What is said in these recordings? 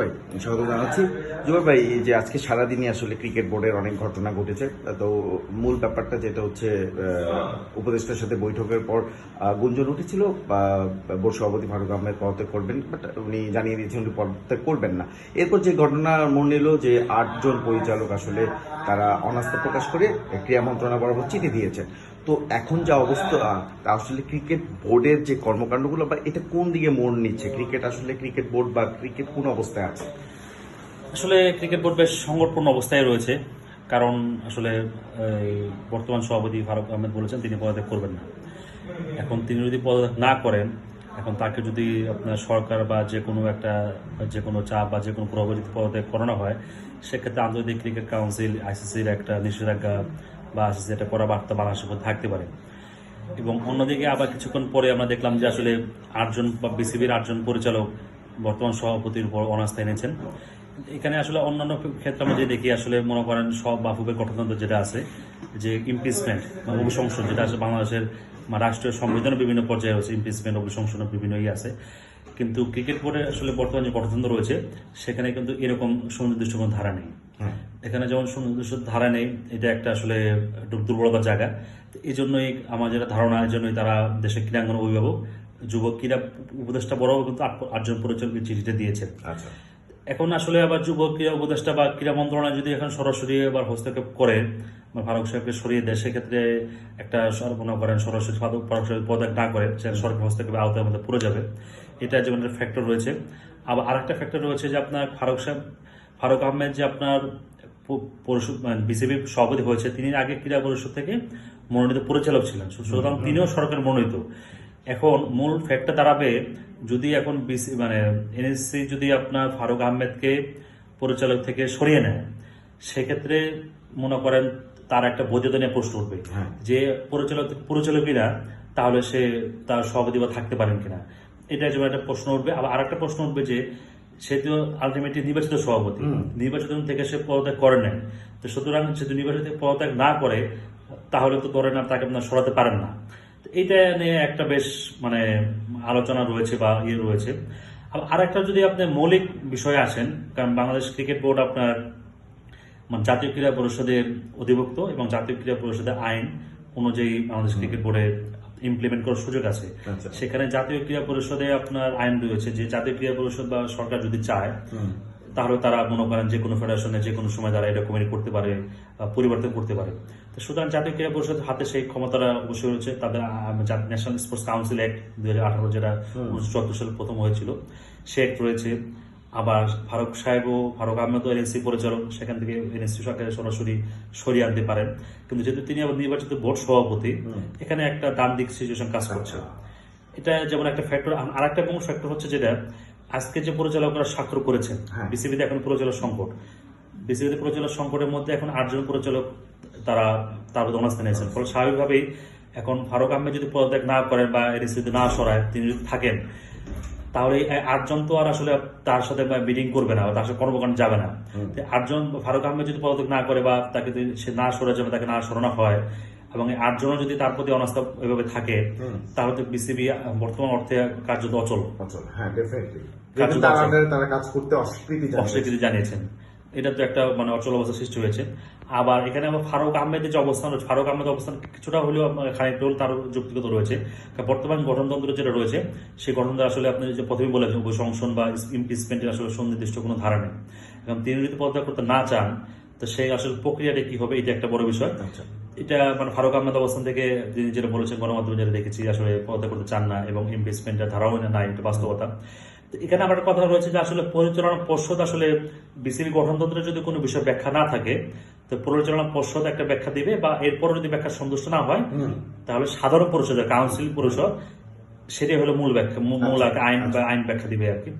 ভাই জানাচ্ছি। জুবাই ভাই যে আজকে সারাদিনই আসলে ক্রিকেট বোর্ডের অনেক ঘটনা ঘটেছে। তো মূল ব্যাপারটা যেটা হচ্ছে উপদেষ্টার সাথে বৈঠকের পর গুঞ্জন উঠেছিল বোর্ড সভাপতি ফারুক আহমেদ পদত্যাগ করবেন, বাট উনি জানিয়ে দিয়েছেন উনি পদত্যাগ করবেন না। এরপর যে ঘটনা মনে নিল যে আটজন পরিচালক আসলে তারা অনাস্থা প্রকাশ করে ক্রীড়া মন্ত্রণালয় বরাবর চিঠি দিয়েছেন। তো এখন যা অবস্থা আসলে ক্রিকেট বোর্ডের যে কর্মকাণ্ডগুলো বা এটা কোন দিকে মোড় নিচ্ছে? ক্রিকেট আসলে ক্রিকেট বোর্ড বা ক্রিকেট কোন অবস্থায় আছে? আসলে ক্রিকেট বোর্ড বেশ সংকটপূর্ণ অবস্থায় রয়েছে। কারণ আসলে বর্তমান সভাপতি ফারুক আহমেদ বলেছেন, তিনি পদত্যাগ করবেন না। এখন তিনি যদি পদত্যাগ না করেন, এখন তাকে যদি আপনার সরকার বা যে কোনো একটা, যে কোনো চাপ বা যে কোনো প্রভাবে যদি পদত্যাগ করানো হয়, সেক্ষেত্রে আন্তর্জাতিক ক্রিকেট কাউন্সিল আইসিসির একটা নিষেধাজ্ঞা বা আইসিসি একটা করা বার্তা বাংলাদেশের উপর থাকতে পারে। এবং অন্যদিকে আবার কিছুক্ষণ পরে আমরা দেখলাম যে আসলে আটজন বা বিসিবির আটজন পরিচালক বর্তমান সভাপতির উপর অনাস্থা এনেছেন। এখানে আসলে অন্যান্য ক্ষেত্রে আমরা যে দেখি, আসলে মনে করেন সব বাফুবের গঠনতন্ত্র যেটা আছে, যে ইমপিচমেন্ট বা অভিশংসন যেটা আছে বাংলাদেশের রাষ্ট্রীয় সংবিধানের বিভিন্ন পর্যায়ে রয়েছে ইমপিচমেন্ট অভিশংসনের বিভিন্ন ই আছে। কিন্তু ক্রিকেট বোর্ডের আসলে বর্তমান যে গঠনতন্ত্র রয়েছে, সেখানে কিন্তু এরকম সুনির্দিষ্ট কোনো ধারা নেই। এখানে যেমন সুনির্দিষ্ট ধারা নেই এটা একটা আসলে একটু দুর্বলতার জায়গা। তো এই জন্যই আমার যেটা ধারণা এই জন্যই তারা দেশের ক্রীড়াঙ্গন অভিভাবক যুবক ক্রীড়া উপদেষ্টা বড় কিন্তু আট- আটজন পরিচালকের চিঠিটা দিয়েছেন। আচ্ছা। এখন আসলে আবার যুবক ক্রীড়া উপদেষ্টা বা ক্রীড়া মন্ত্রণালয় যদি এখন সরাসরি আবার হস্তক্ষেপ করে বা ফারুক সাহেবকে সরিয়ে দেয় সেক্ষেত্রে একটা সর- মনে করেন সরাসরি ফারুক সাহেব পদত্যাগ না করে সেটা সরকার হস্তক্ষেপের আওতার মধ্যে পড়ে যাবে। এটা যেমন একটা ফ্যাক্টর রয়েছে। আবার আরেকটা ফ্যাক্টর রয়েছে যে আপনার ফারুক সাহেব ফারুক আহমেদ যে আপনার পরিষদ বিসিবি সভাপতি হয়েছে তিনি আগে ক্রীড়া পরিষদ থেকে মনোনীত পরিচালক ছিলেন। সুতরাং তিনিও সরকার মনোনীত। এখন মূল ফ্যাক্টটা দাঁড়াবে যদি এখন বিসি মানে এনএসসি যদি আপনার ফারুক আহমেদকে পরিচালক থেকে সরিয়ে নেয় সেক্ষেত্রে মনে করেন তার একটা বৈধতা নিয়ে প্রশ্ন উঠবে। হ্যাঁ। যে পরিচালক পরিচালকই না তাহলে সে তার সভাপতি বা থাকতে পারেন কিনা? এটা যেমন একটা প্রশ্ন উঠবে। আবার আরেকটা প্রশ্ন উঠবে যে সে তো আলটিমেটলি নির্বাচিত সভাপতি। নির্বাচিত থেকে সে পদত্যাগ করে নেয় তো সুতরাং সে যদি নির্বাচিত থেকে পদত্যাগ না করে তাহলে তো ধরেন আর তাকে আপনার সরাতে পারেন না। তো এইটা নিয়ে একটা বেশ মানে আলোচনা রয়েছে বা ইয়ে রয়েছে। আর একটা যদি আপনি মৌলিক বিষয়ে আসেন কারণ বাংলাদেশ ক্রিকেট বোর্ড আপনার মানে জাতীয় ক্রীড়া পরিষদের অধিভুক্ত এবং জাতীয় ক্রীড়া পরিষদের আইন অনুযায়ী বাংলাদেশ ক্রিকেট বোর্ডে ইমপ্লিমেন্ট করার সুযোগ আছে। আচ্ছা। সেখানে জাতীয় ক্রীড়া পরিষদে আপনার আইন রয়েছে যে জাতীয় ক্রীড়া পরিষদ বা সরকার যদি চায় তাহলে তারা মনে করেন যে কোনো ফেডারেশনে যে কোনো সময় তারা এটা কমিটি করতে পারে পরিবর্তন করতে পারে। তো সুতরাং জাতীয় ক্রীড়া পরিষদের হাতে সেই ক্ষমতাটা অবশ্যই রয়েছে। তাদের ন্যাশনাল স্পোর্টস কাউন্সিল অ্যাক্ট দুই হাজার আঠারো যেটা উনিশশো চুয়াত্তর সালে প্রথম হয়েছিল সে অ্যাক্ট রয়েছে। আবার ফারুক সাহেবও ফারুক আহমেদ এনএসসি পরিচালক সেখান থেকে এনএসসি সরকারে সরাসরি সরিয়ে আনতে পারেন। কিন্তু যেহেতু তিনি আবার নির্বাচিত বোর্ড সভাপতি এখানে একটা দাম দিক সিচুয়েশন কাজ করছে। এটা যেমন একটা ফ্যাক্টর আর একটা মূল ফ্যাক্টর হচ্ছে যেটা আজকে যে পরিচালকরা স্বাক্ষর করেছেন হ্যাঁ। বিসিবিতে এখন পরিচালক সংকট। বিসিবিতে পরিচালক সংকটের মধ্যে এখন আটজন পরিচালক তারা তার অনাস্থা নিয়েছেন ফলে স্বাভাবিকভাবেই এখন ফারুক আহমেদ যদি পদত্যাগ না করেন বা এনএসসি যদি না সরায় তিনি যদি থাকেন তাহলে আটজন তো আর আসলে তার সাথে মিটিং করবে না তার সাথে কর্মকাণ্ড যাবে না। আটজন ফারুক আহমেদ যদি পদত্যাগ না করে বা তাকে যদি সে না সরে যাবে তাকে না সরানো হয় এবং আটজনও যদি তার প্রতি অনাস্থা এভাবে থাকে তাহলে তো বিসিবি বর্তমান অর্থে কার্যত অচল। হ্যাঁ তার কাজ করতে অস্বীকৃতি অস্বীকৃতি জানিয়েছেন। এটা তো একটা মানে অচল অবস্থা সৃষ্টি হয়েছে। আবার এখানে আবার ফারুক আহমেদের যে অবস্থান রয়েছে ফারুক আহমেদের অবস্থান কিছুটা হলেও খানিকটা তার যুক্তিগত রয়েছে। কারণ বর্তমান গঠনতন্ত্র যেটা রয়েছে সেই গঠনতন্ত্র আসলে আপনি যে প্রথমে বলেছেন উপসংসন বা ইমপিচমেন্টের আসলে সুনির্দিষ্ট কোনো ধারা নেই। এখন তিনি যদি পদত্যাগ করতে না চান তো সেই আসলে প্রক্রিয়াটা কি হবে এটা একটা বড় বিষয়। আচ্ছা। এটা মানে ফারুক আহমেদ অবস্থান থেকে তিনি যেটা বলেছেন গণমাধ্যমে যেটা দেখেছি আসলে পদত্যাগ করতে চান না এবং ইনভেস্টমেন্টের ধারাও নাই এটা বাস্তবতা। তো এখানে আমার কথা রয়েছে যে আসলে পরিচালনা পর্ষদ আসলে বিসিবি গঠনতন্ত্রে যদি কোনো বিষয় ব্যাখ্যা না থাকে তো পরিচালনা পর্ষদ একটা ব্যাখ্যা দিবে বা এরপর যদি ব্যাখ্যা সন্তুষ্ট না হয় তাহলে সাধারণ পরিষদ কাউন্সিল পরিষদ সেটাই হলো মূল ব্যাখ্যা মূল মূল আইন বা আইন ব্যাখ্যা দিবে আর কি।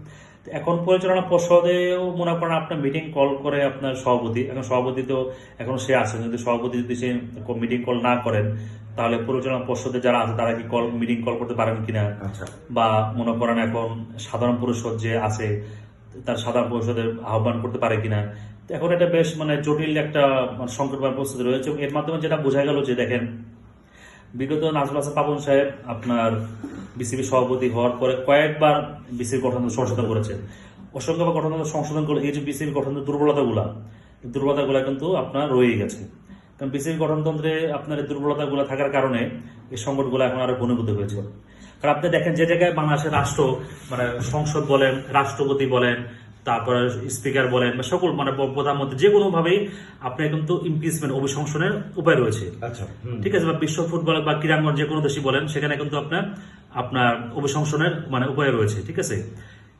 তো এখন পরিচালনা পর্ষদেও মনে করেন আপনার মিটিং কল করে আপনার সভাপতি এখন সভাপতি তো এখন সে আছেন যদি সভাপতি যদি সে মিটিং কল না করেন তাহলে পরিচালনা পর্ষদে যারা আছে তারা কি কল মিটিং কল করতে পারেন কিনা? আচ্ছা। বা মনে করেন এখন সাধারণ পরিষদ যে আছে তার সাধারণ পরিষদের আহ্বান করতে পারে কিনা। এখন এটা বেশ মানে জটিল একটা মানে সংকটময় পরিস্থিতি রয়েছে এর মাধ্যমে যেটা বোঝা গেল যে দেখেন, বিগত নাজমুল হাসান পাপন সাহেব আপনার বিসিবি সভাপতি হওয়ার পরে কয়েকবার বিসিবি গঠন সংশোধন করেছেন। অসংখ্য বা গঠনতন্ত্র সংশোধন করলে এই যে বিসিবি গঠনতন্ত্রের দুর্বলতাগুলা দুর্বলতাগুলা কিন্তু আপনার রয়ে গেছে। কারণ বিসিবি গঠনতন্ত্রে আপনার এই দুর্বলতাগুলো থাকার কারণে এই সংকটগুলো এখন আরও ঘনীভূত হয়েছে। কারণ আপনি দেখেন যে জায়গায় বাংলাদেশের রাষ্ট্র মানে সংসদ বলেন রাষ্ট্রপতি বলেন তারপরে স্পিকার বলেন বা সকল মানে প্রধানমন্ত্রী যে কোনো ভাবেই আপনার কিন্তু ইমপিচমেন্ট অভিশংসনের উপায় রয়েছে। আচ্ছা ঠিক আছে বা বিশ্ব ফুটবল বা ক্রীড়াঙ্গন যে কোনো দেশই বলেন সেখানে কিন্তু আপনার আপনার অভিশংসনের মানে উপায় রয়েছে ঠিক আছে?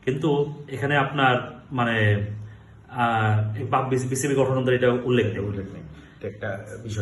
কিন্তু এখানে আপনার মানে বিসিবি গঠনতন্ত্রে এটা উল্লেখ নেই। উল্লেখ নেই। একটা বিষয়।